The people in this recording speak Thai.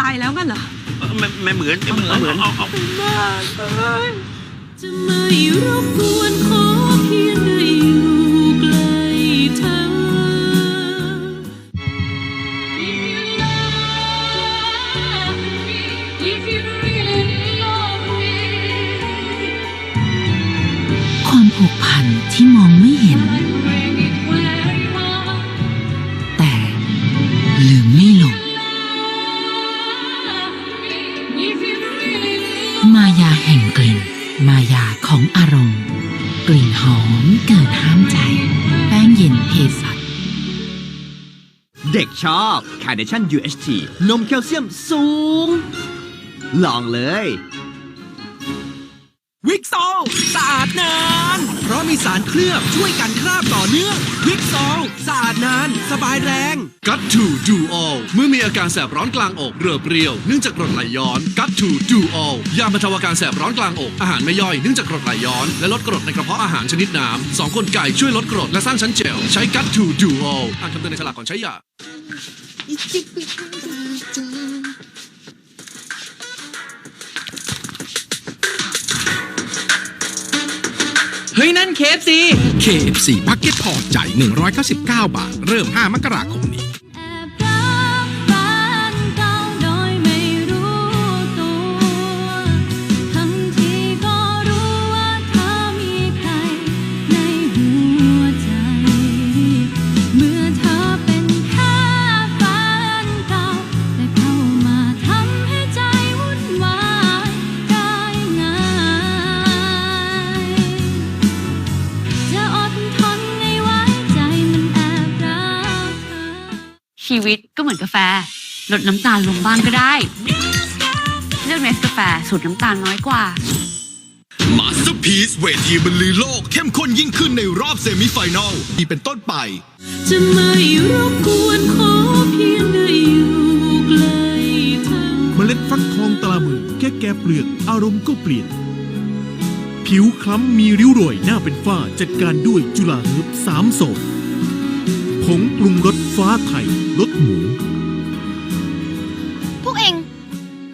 ตายแล้วกันเหรอไม่ไม่เหมือนไม่เหมือนเอาเอามากเลยจะไม่รบกวนขอเพียงได้อยู่ใกล้เธอความผูกพันที่มองไม่เห็น มายาแห่งกลิ่น มายาของอารมณ์ กลิ่นหอมเกินห้ามใจ แป้งเย็นเพสัตเด็กชอบ Carnation UHT นมแคลเซียมสูง ลองเลย วิกโซลสะอาดนาน เพราะมีสารเคลือบช่วยกันคราบต่อเนื่อง วิกโซลสะอาดนาน สบายแรง กัตทูดูออลเมื่อมีอาการแสบร้อนกลางอกเรือเปรี้ยวเนื่องจากกรดไหลย้อนกัตทูดูออลยาบรรเทาอาการแสบร้อนกลางอกอาหารไม่ย่อยเนื่องจากกรดไหลย้อน และลดกรดในกระเพาะอาหารชนิดน้ำสองคนไก่ช่วยลดกรดและสร้างชั้นเจลใช้กัตทูดูออลอ่านคำเตือนในฉลากก่อนใช้ยา นั่นเคฟซี KFC บักเก็ตพอจ่าย199 บาท เริ่ม 5 มกราคมนี้ ชีวิตก็เหมือนกาแฟ ลดน้ำตาลลงบ้างก็ได้ เลือกเนสกาแฟสูตรน้ำตาลน้อยกว่า มาสเตอร์พีซเวทีบรรลือโลก เข้มข้นยิ่งขึ้นในรอบเซมิไฟแนลที่เป็นต้นไป จะไม่รบกวนขอเพียงได้อยู่ใกล้เธอเมล็ดฟักทองตรามือแค่แกะเปลือกอารมณ์ก็เปลี่ยน ผิวคล้ำมีริ้วรอยหน้าเป็นฝ้าจัดการด้วยจุฬาเฮิร์บสามโสด ผงปรุงรสฟ้าไทยรสหมู